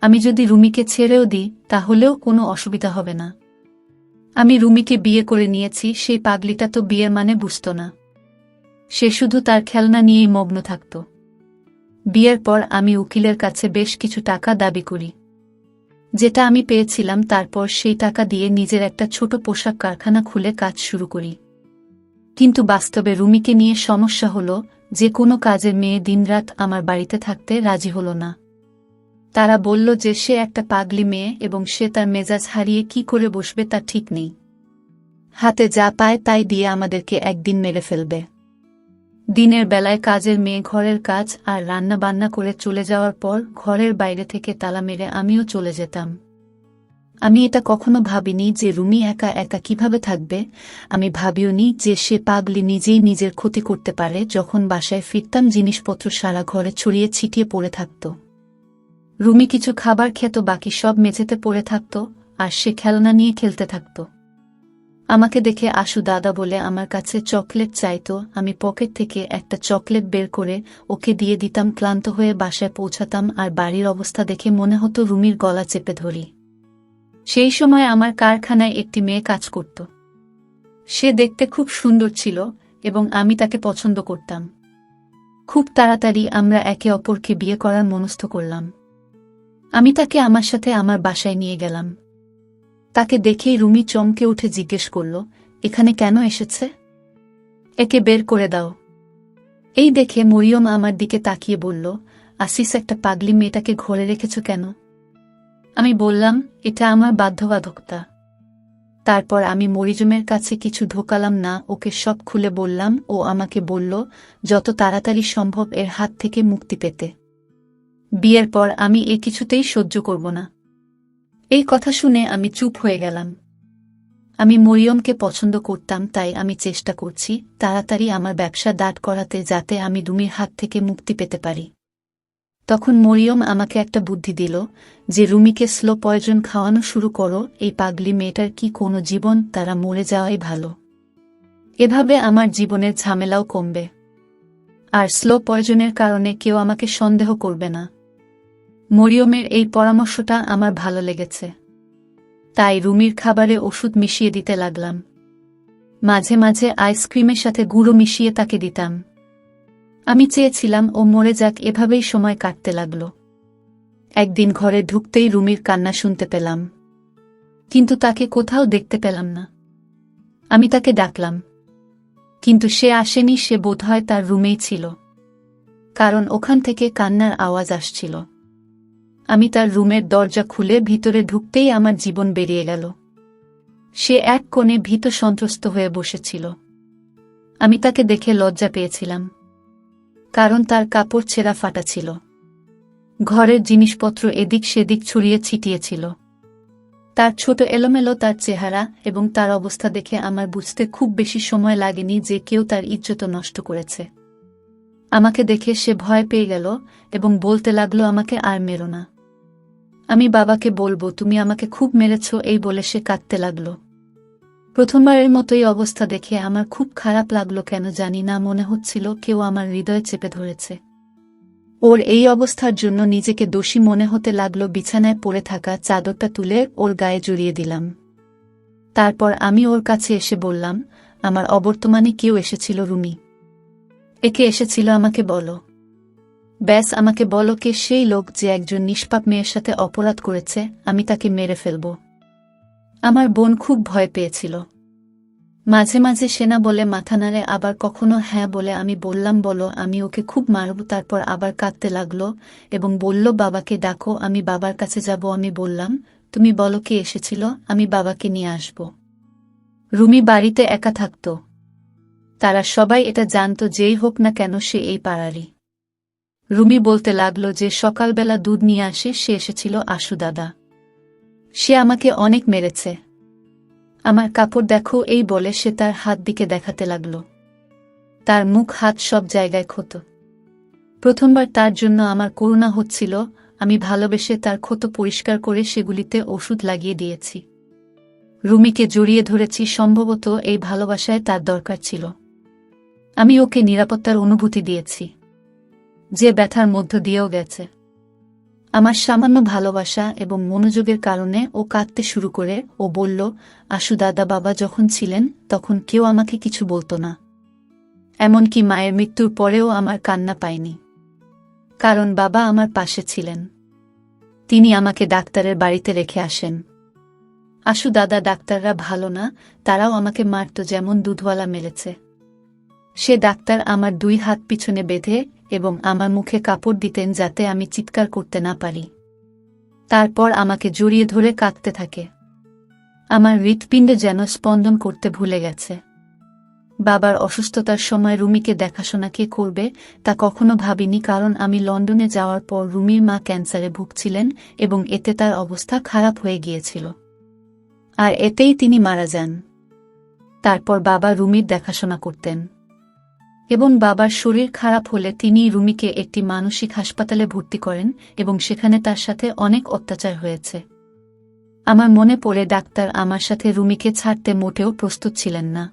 আমি যদি রুমিকে ছেড়েও দিই, তাহলেও কোনো অসুবিধা হবে না। আমি রুমিকে বিয়ে করে নিয়েছি, সেই পাগলিটা তো বিয়ের মানে বুঝত না। সে শুধু তার খেলনা নিয়েই মগ্ন থাকত। বিয়ের পর আমি উকিলের কাছে বেশ কিছু টাকা দাবি করি। যেটা আমি পেয়েছিলাম, তারপর সেই টাকা দিয়ে নিজের একটা ছোট পোশাক কারখানা খুলে কাজ শুরু করি। কিন্তু বাস্তবে রুমিকে নিয়ে সমস্যা হলো, যে কোনো কাজের মেয়ে দিনরাত আমার বাড়িতে থাকতে রাজি হলো না। তারা বলল যে সে একটা পাগলি মেয়ে এবং সে তার মেজাজ হারিয়ে কি করে বসবে তা ঠিক নেই। হাতে যা পায় তাই দিয়ে আমাদেরকে একদিন মেরে ফেলবে। দিনের বেলায় কাজের মেয়ে ঘরের কাজ আর রান্না বান্না করে চলে যাওয়ার পর ঘরের বাইরে থেকে তালা মেরে আমিও চলে যেতাম। আমি এটা কখনো ভাবিনি যে রুমি একা একা কীভাবে থাকবে। আমি ভাবিওনি যে সে পাগলি নিজেই নিজের ক্ষতি করতে পারে যখন বাসায় ফিরতাম জিনিসপত্র সারা ঘরে ছড়িয়ে ছিটিয়ে পড়ে থাকত। রুমি কিছু খাবার খেত, বাকি সব মেঝেতে পড়ে থাকত আর সে খেলনা নিয়ে খেলতে থাকত। আমাকে দেখে আশু দাদা বলে, আমার কাছে চকলেট চাইতো আমি পকেট থেকে একটা চকলেট বের করে ওকে দিয়ে দিতাম, ক্লান্ত হয়ে বাসায় পৌঁছাতাম আর বাড়ির অবস্থা দেখে মনে হতো রুমির গলা চেপে ধরি। সেই সময় আমার কারখানায় একটি মেয়ে কাজ করত। সে দেখতে খুব সুন্দর ছিল এবং আমি তাকে পছন্দ করতাম। খুব তাড়াতাড়ি আমরা একে অপরকে বিয়ে করার মনস্থ করলাম। আমি তাকে আমার সাথে আমার বাসায় নিয়ে গেলাম। তাকে দেখেই রুমি চমকে উঠে জিজ্ঞেস করল, এখানে কেন এসেছে? একে বের করে দাও। এই দেখে মরিয়ম আমার দিকে তাকিয়ে বলল আসিস একটা পাগলি মেয়েটাকে ঘরে রেখেছ কেন? আমি বললাম, এটা আমার বাধ্যবাধকতা। তারপর আমি মরিজমের কাছে কিছু ঢোকালাম না, ওকে সব খুলে বললাম, ও আমাকে বলল, যত তাড়াতাড়ি সম্ভব এর হাত থেকে মুক্তি পেতে। বিয়ের পর আমি এ কিছুতেই সহ্য করব না। এই কথা শুনে আমি চুপ হয়ে গেলাম। আমি মরিয়মকে পছন্দ করতাম, তাই আমি চেষ্টা করছি তাড়াতাড়ি আমার ব্যবসা দাঁড় করাতে যাতে আমি রুমির হাত থেকে মুক্তি পেতে পারি। তখন মরিয়ম আমাকে একটা বুদ্ধি দিল যে, রুমিকে স্লো পয়জন খাওয়ানো শুরু করো, এই পাগলি মেয়েটার কি কোনো জীবন, তারা মরে যাওয়াই ভালো। এভাবে আমার জীবনের ঝামেলাও কমবে। আর স্লো পয়জনের কারণে কেউ আমাকে সন্দেহ করবে না। মরিয়মের এই পরামর্শটা আমার ভালো লেগেছে। তাই রুমির খাবারে ওষুধ মিশিয়ে দিতে লাগলাম। মাঝে মাঝে আইসক্রিমের সাথে গুঁড়ো মিশিয়ে তাকে দিতাম। আমি চেয়েছিলাম ও মরে যাক এভাবেই সময় কাটতে লাগল। একদিন ঘরে ঢুকতেই রুমির কান্না শুনতে পেলাম। কিন্তু তাকে কোথাও দেখতে পেলাম না। আমি তাকে ডাকলাম। কিন্তু সে আসেনি সে বোধহয় তার রুমেই ছিল। কারণ ওখান থেকে কান্নার আওয়াজ আসছিল। আমি তার রুমের দরজা খুলে ভিতরে ঢুকতেই আমার জীবন বেরিয়ে গেল। সে এক কোণে ভীত সন্ত্রস্ত হয়ে বসেছিল। আমি তাকে দেখে লজ্জা পেয়েছিলাম। কারণ তার কাপড় ছেঁড়া ফাটা ছিল। ঘরের জিনিসপত্র এদিক সেদিক ছড়িয়ে ছিটিয়েছিল। তার ছোট এলোমেলো তার চেহারা এবং তার অবস্থা দেখে আমার বুঝতে খুব বেশি সময় লাগেনি যে কেউ তার ইজ্জত নষ্ট করেছে। আমাকে দেখে সে ভয় পেয়ে গেল এবং বলতে লাগল, আমাকে আর মেরো না। আমি বাবাকে বলব, তুমি আমাকে খুব মেরেছ, এই বলে সে কাঁদতে লাগল। প্রথমবারের মতো এই অবস্থা দেখে আমার খুব খারাপ লাগল কেন জানি না, মনে হচ্ছিল কেউ আমার হৃদয়ে চেপে ধরেছে। ওর এই অবস্থার জন্য নিজেকে দোষী মনে হতে লাগল, বিছানায় পড়ে থাকা চাদরটা তুলে ওর গায়ে জড়িয়ে দিলাম। তারপর আমি ওর কাছে এসে বললাম, আমার অবর্তমানে কেউ এসেছিল রুমি। একে এসেছিল আমাকে বলো। ব্যাস, আমাকে বলো কে সেই লোক যে একজন নিষ্পাপ মেয়ের সাথে অপরাধ করেছে, আমি তাকে মেরে ফেলব। আমার বোন খুব ভয় পেয়েছিল। মাঝে মাঝে সেনা বলে মাথা নাড়ে, আবার কখনো হ্যাঁ বলে আমি বললাম, বলো, আমি ওকে খুব মারব, তারপর আবার কাঁদতে লাগল এবং বলল, বাবাকে ডাকো, আমি বাবার কাছে যাব, আমি বললাম, তুমি বলো কে এসেছিল, আমি বাবাকে নিয়ে আসব। রুমি বাড়িতে একা থাকত। তারা সবাই এটা জানত, যেই হোক না কেন সে এই পাড়ারই। রুমি বলতে লাগল যে সকালবেলা দুধ নিয়ে আসে, সে এসেছিল আশু দাদা। সে আমাকে অনেক মেরেছে। আমার কাপড় দেখো, এই বলে সে তার হাত দিকে দেখাতে লাগল। তার মুখ হাত সব জায়গায় ক্ষত। প্রথমবার তার জন্য আমার করুণা হচ্ছিল, আমি ভালোবেসে তার ক্ষত পরিষ্কার করে সেগুলিতে ওষুধ লাগিয়ে দিয়েছি। রুমিকে জড়িয়ে ধরেছি, সম্ভবত এই ভালোবাসায় তার দরকার ছিল। আমি ওকে নিরাপত্তার অনুভূতি দিয়েছি। যে ব্যথার মধ্য দিয়েও গেছে। আমার সামান্য ভালোবাসা এবং মনোযোগের কারণে ও কাঁদতে শুরু করে ও বলল আশু দাদা, বাবা যখন ছিলেন, তখন কেউ আমাকে কিছু বলতো না। এমনকি মায়ের মৃত্যুর পরেও আমার কান্না পায়নি। কারণ বাবা আমার পাশে ছিলেন। তিনি আমাকে ডাক্তারের বাড়িতে রেখে আসেন। আশু দাদা, ডাক্তাররা ভালো না, তারাও আমাকে মারত যেমন দুধওয়ালা মেলেছে সে ডাক্তার আমার দুই হাত পিছনে বেঁধে এবং আমার মুখে কাপড় দিতেন যাতে আমি চিৎকার করতে না পারি। তারপর আমাকে জড়িয়ে ধরে কাঁদতে থাকে। আমার হৃৎপিণ্ডে যেন স্পন্দন করতে ভুলে গেছে। বাবার অসুস্থতার সময় রুমিকে দেখাশোনা কে করবে, তা কখনো ভাবিনি কারণ আমি লন্ডনে যাওয়ার পর রুমির মা ক্যান্সারে ভুগছিলেন এবং এতে তার অবস্থা খারাপ হয়ে গিয়েছিল। আর এতেই তিনি মারা যান। তারপর বাবা রুমির দেখাশোনা করতেন। এবং বাবার শরীর খারাপ হলে তিনি রুমিকে একটি মানসিক হাসপাতালে ভর্তি করেন এবং সেখানে তার সাথে অনেক অত্যাচার হয়েছে। আমার মনে পড়ে ডাক্তার আমার সাথে রুমিকে ছাড়তে মোটেও প্রস্তুত ছিলেন না।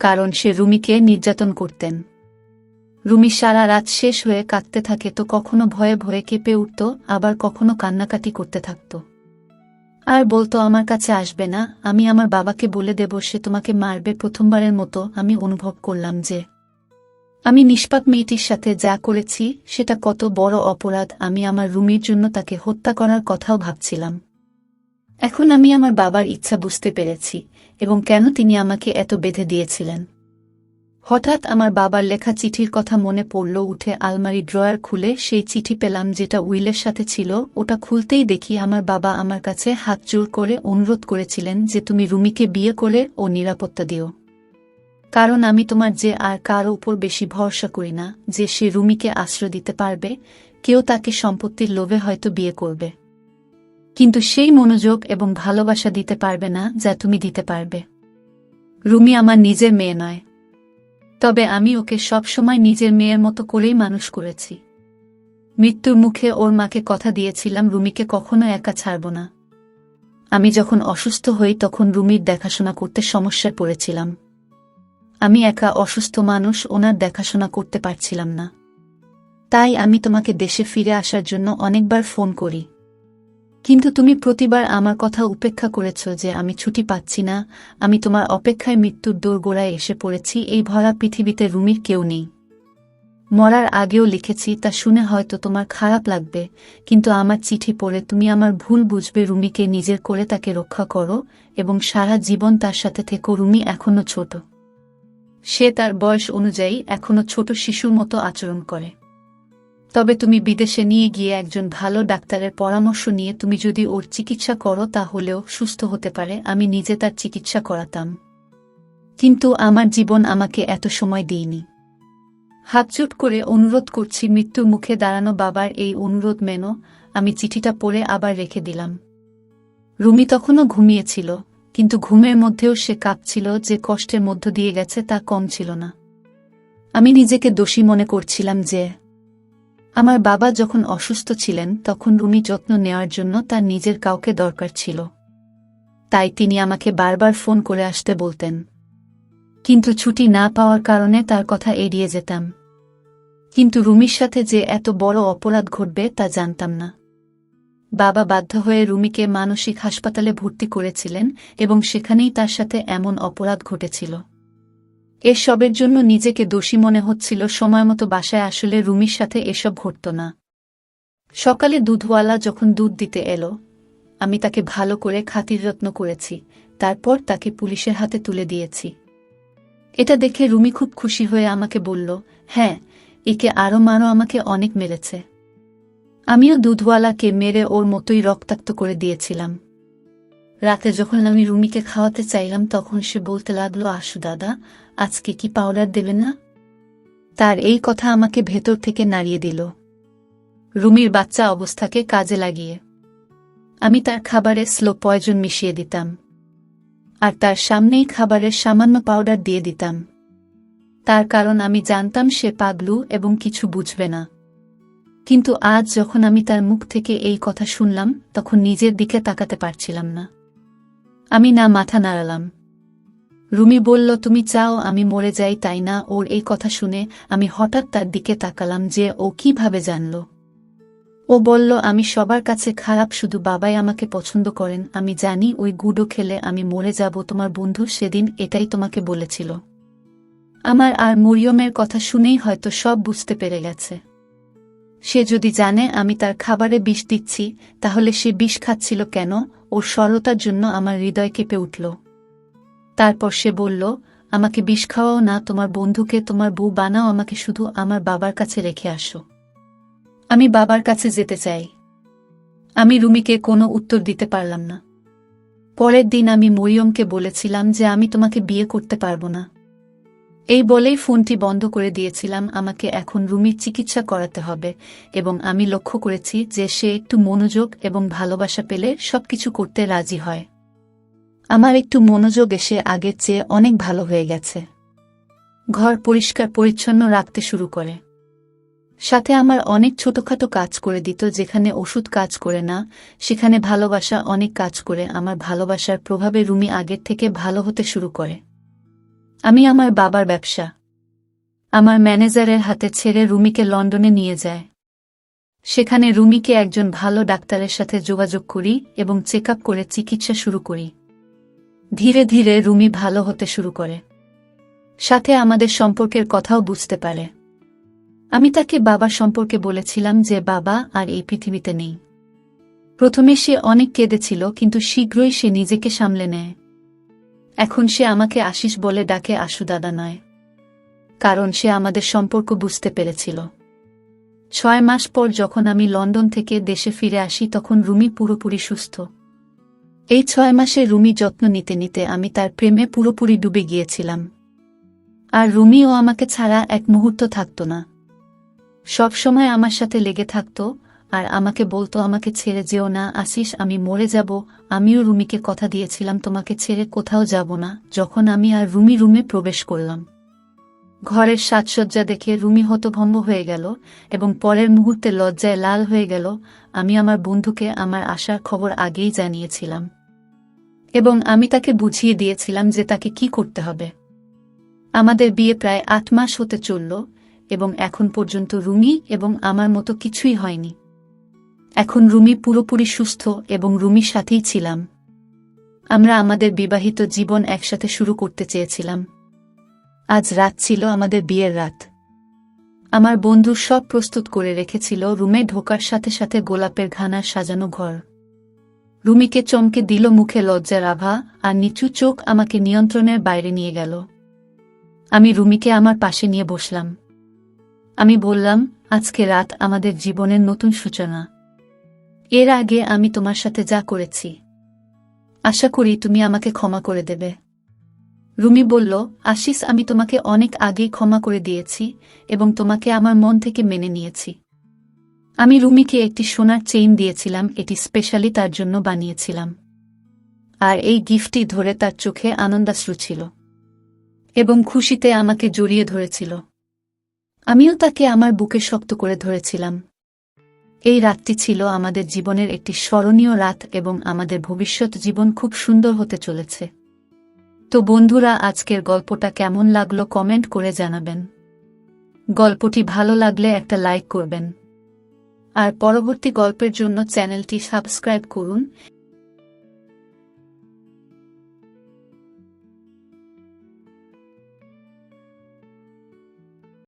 কারণ সে রুমিকে নির্যাতন করতেন। রুমি সারা রাত শেষ হয়ে কাঁদতে থাকে তো কখনো ভয়ে ভয়ে কেঁপে উঠত, আবার কখনো কান্নাকাটি করতে থাকত। আর বলতো, আমার কাছে আসবে না, আমি আমার বাবাকে বলে দেব, সে তোমাকে মারবে প্রথমবারের মতো, আমি অনুভব করলাম যে আমি নিষ্পাপ মেয়েটির সাথে যা করেছি, সেটা কত বড় অপরাধ, আমি আমার রুমির জন্য তাকে হত্যা করার কথাও ভাবছিলাম। এখন আমি আমার বাবার ইচ্ছা বুঝতে পেরেছি, এবং কেন তিনি আমাকে এত বেঁধে দিয়েছিলেন। হঠাৎ আমার বাবার লেখা চিঠির কথা মনে পড়ল উঠে আলমারি ড্রয়ার খুলে সেই চিঠি পেলাম যেটা উইলের সাথে ছিল, ওটা খুলতেই দেখি আমার বাবা আমার কাছে হাত জোর করে অনুরোধ করেছিলেন যে তুমি রুমিকে বিয়ে করে ও নিরাপত্তা দিও। কারণ আমি তোমার যে আর কারও উপর বেশি ভরসা করি না, যে সে রুমিকে আশ্রয় দিতে পারবে, কেউ তাকে সম্পত্তির লোভে হয়তো বিয়ে করবে। কিন্তু সেই মনোযোগ এবং ভালোবাসা দিতে পারবে না যা তুমি দিতে পারবে। রুমি আমার নিজের মেয়ে নয়। তবে আমি ওকে সবসময় নিজের মেয়ের মতো করেই মানুষ করেছি। মৃত্যুর মুখে ওর মাকে কথা দিয়েছিলাম, রুমিকে কখনো একা ছাড়ব না। আমি যখন অসুস্থ হই, তখন রুমির দেখাশোনা করতে সমস্যায় পড়েছিলাম। আমি একা অসুস্থ মানুষ, ওনার দেখাশোনা করতে পারছিলাম না। তাই আমি তোমাকে দেশে ফিরে আসার জন্য অনেকবার ফোন করি। কিন্তু তুমি প্রতিবার আমার কথা উপেক্ষা করেছ যে আমি ছুটি পাচ্ছি না, আমি তোমার অপেক্ষায় মৃত্যুর দোরগোড়ায় এসে পড়েছি, এই ভরা পৃথিবীতে রুমির কেউ নেই। মরার আগেও লিখেছি, তা শুনে হয়তো তোমার খারাপ লাগবে, কিন্তু আমার চিঠি পড়ে তুমি আমার ভুল বুঝবে, রুমিকে নিজের করে তাকে রক্ষা করো, এবং সারা জীবন তার সাথে থেকো, রুমি এখনও ছোট। সে তার বয়স অনুযায়ী এখনও ছোট শিশুর মতো আচরণ করে। তবে তুমি বিদেশে নিয়ে গিয়ে একজন ভালো ডাক্তারের পরামর্শ নিয়ে তুমি যদি ওর চিকিৎসা করো তাহলেও সুস্থ হতে পারে, আমি নিজে তার চিকিৎসা করাতাম। কিন্তু আমার জীবন আমাকে এত সময় দিইনি হাতজোট করে অনুরোধ করছি, মৃত্যুর মুখে দাঁড়ানো বাবার এই অনুরোধ মেনো, আমি চিঠিটা পড়ে আবার রেখে দিলাম। রুমি তখনও ঘুমিয়েছিল। কিন্তু ঘুমের মধ্যেও সে কাঁপছিল, যে কষ্টের মধ্য দিয়ে গেছে তা কম ছিল না। আমি নিজেকে দোষী মনে করছিলাম যে, আমার বাবা যখন অসুস্থ ছিলেন, তখন রুমি যত্ন নেওয়ার জন্য তার নিজের কাউকে দরকার ছিল। তাই তিনি আমাকে বারবার ফোন করে আসতে বলতেন। কিন্তু ছুটি না পাওয়ার কারণে তার কথা এড়িয়ে যেতাম। কিন্তু রুমির সাথে যে এত বড় অপরাধ ঘটবে তা জানতাম না। বাবা বাধ্য হয়ে রুমিকে মানসিক হাসপাতালে ভর্তি করেছিলেন এবং সেখানেই তার সাথে এমন অপরাধ ঘটেছিল। এসবের জন্য নিজেকে দোষী মনে হচ্ছিল সময়মতো বাসায় আসলে রুমির সাথে এসব ঘটত না। সকালে দুধওয়ালা যখন দুধ দিতে এলো, আমি তাকে ভালো করে খাতির যত্ন করেছি, তারপর তাকে পুলিশের হাতে তুলে দিয়েছি। এটা দেখে রুমি খুব খুশি হয়ে আমাকে বলল হ্যাঁ একে আরও মারও আমাকে অনেক মেরেছে। আমিও দুধওয়ালাকে মেরে ওর মতোই রক্তাক্ত করে দিয়েছিলাম। রাতে যখন আমি রুমিকে খাওয়াতে চাইলাম, তখন সে বলতে লাগল আসু দাদা, আজকে কি পাউডার দেবে না? তার এই কথা আমাকে ভেতর থেকে নাড়িয়ে দিল। রুমির বাচ্চা অবস্থাকে কাজে লাগিয়ে আমি তার খাবারে স্লো পয়জন মিশিয়ে দিতাম আর তার সামনেই খাবারের সামান্য পাউডার দিয়ে দিতাম। তার কারণ আমি জানতাম সে পাগলু এবং কিছু বুঝবে না। কিন্তু আজ যখন আমি তার মুখ থেকে এই কথা শুনলাম, তখন নিজের দিকে তাকাতে পারছিলাম না। আমি না মাথা নাড়ালাম। রুমি বলল, তুমি চাও আমি মরে যাই, তাই না? ওর এই কথা শুনে আমি হঠাৎ তার দিকে তাকালাম যে ও কীভাবে জানল। ও বলল, আমি সবার কাছে খারাপ, শুধু বাবাই আমাকে পছন্দ করেন। আমি জানি ওই গুডো খেলে আমি মরে যাব, তোমার বন্ধু সেদিন এটাই তোমাকে বলেছিল। আমার আর মরিয়মের কথা শুনেই হয়তো সব বুঝতে পেরে গেছে। সে যদি জানে আমি তার খাবারে বিষ দিচ্ছি, তাহলে সে বিষ খাচ্ছিল কেন? ওর সরলতার জন্য আমার হৃদয় কেঁপে উঠল। তারপর সে বলল, আমাকে বিষ খাওয়াও না, তোমার বন্ধুকে, তোমার বউ বানাও, আমাকে শুধু আমার বাবার কাছে রেখে আসো। আমি বাবার কাছে যেতে চাই। আমি রুমিকে কোনো উত্তর দিতে পারলাম না। পরের দিন আমি মরিয়মকে বলেছিলাম যে আমি তোমাকে বিয়ে করতে পারব না। এই বলেই ফোনটি বন্ধ করে দিয়েছিলাম, আমাকে এখন রুমির চিকিৎসা করাতে হবে, এবং আমি লক্ষ্য করেছি যে সে একটু মনোযোগ এবং ভালোবাসা পেলে সবকিছু করতে রাজি হয়। আমার একটু মনোযোগ এসে আগের চেয়ে অনেক ভালো হয়ে গেছে। ঘর পরিষ্কার পরিচ্ছন্ন রাখতে শুরু করে। সাথে আমার অনেক ছোটখাটো কাজ করে দিত, যেখানে ওষুধ কাজ করে না, সেখানে ভালোবাসা অনেক কাজ করে, আমার ভালোবাসার প্রভাবে রুমি আগের থেকে ভালো হতে শুরু করে। আমি আমার বাবার ব্যবসা। আমার ম্যানেজারের হাতে ছেড়ে রুমিকে লন্ডনে নিয়ে যায়। সেখানে রুমিকে একজন ভালো ডাক্তারের সাথে যোগাযোগ করি এবং চেক করে চিকিৎসা শুরু করি। ধীরে ধীরে রুমি ভালো হতে শুরু করে। সাথে আমাদের সম্পর্কের কথাও বুঝতে পারে। আমি তাকে বাবার সম্পর্কে বলেছিলাম যে বাবা আর এই পৃথিবীতে নেই। প্রথমে সে অনেক কেঁদেছিল, কিন্তু শীঘ্রই সে নিজেকে সামলে নেয়। এখন সে আমাকে আশিস বলে ডাকে আশু দাদা নয় কারণ সে আমাদের সম্পর্ক বুঝতে পেরেছিল। ছয় মাস পর যখন আমি লন্ডন থেকে দেশে ফিরে আসি তখন রুমি পুরোপুরি সুস্থ। এই ছয় মাসে রুমি যত্ন নিতে নিতে আমি তার প্রেমে পুরোপুরি ডুবে গিয়েছিলাম। আর রুমিও আমাকে ছাড়া এক মুহূর্ত থাকত না। সব সময় আমার সাথে লেগে থাকত আর আমাকে বলতো, আমাকে ছেড়ে যেও না, আসিস, আমি মরে যাব। আমিও রুমিকে কথা দিয়েছিলাম, তোমাকে ছেড়ে কোথাও যাব না। যখন আমি আর রুমি রুমে প্রবেশ করলাম। ঘরের সাজসজ্জা দেখে রুমি হতভম্ব হয়ে গেল এবং পরের মুহূর্তে লজ্জায় লাল হয়ে গেল। আমি আমার বন্ধুকে আমার আসার খবর আগেই জানিয়েছিলাম এবং আমি তাকে বুঝিয়ে দিয়েছিলাম যে তাকে কি করতে হবে। আমাদের বিয়ে প্রায় আট মাস হতে চলল এবং এখন পর্যন্ত রুমি এবং আমার মতো কিছুই হয়নি। এখন রুমি পুরোপুরি সুস্থ এবং রুমির সাথেই ছিলাম। আমরা আমাদের বিবাহিত জীবন একসাথে শুরু করতে চেয়েছিলাম। আজ রাত ছিল আমাদের বিয়ের রাত। আমার বন্ধু সব প্রস্তুত করে রেখেছিল রুমে ঢোকার সাথে সাথে গোলাপের ঘানার সাজানো ঘর। রুমিকে চমকে দিল মুখে লজ্জার আভা আর নিচু চোখ আমাকে নিয়ন্ত্রণের বাইরে নিয়ে গেল। আমি রুমিকে আমার পাশে নিয়ে বসলাম। আমি বললাম, আজকে রাত আমাদের জীবনের নতুন সূচনা। এর আগে আমি তোমার সাথে যা করেছি। আশা করি তুমি আমাকে ক্ষমা করে দেবে। রুমি বলল, আশিস, আমি তোমাকে অনেক আগেই ক্ষমা করে দিয়েছি এবং তোমাকে আমার মন থেকে মেনে নিয়েছি। আমি রুমিকে একটি সোনার চেইন দিয়েছিলাম, এটি স্পেশালি তার জন্য বানিয়েছিলাম। আর এই গিফটটি ধরে তার চোখে আনন্দাশ্রু ছিল এবং খুশিতে আমাকে জড়িয়ে ধরেছিল। আমিও তাকে আমার বুকে শক্ত করে ধরেছিলাম। এই রাতটি ছিল আমাদের জীবনের একটি স্মরণীয় রাত এবং আমাদের ভবিষ্যৎ জীবন খুব সুন্দর হতে চলেছে। তো বন্ধুরা, আজকের গল্পটা কেমন লাগল কমেন্ট করে জানাবেন। গল্পটি ভালো লাগলে একটা লাইক করবেন। আর পরবর্তী গল্পের জন্য চ্যানেলটি সাবস্ক্রাইব করুন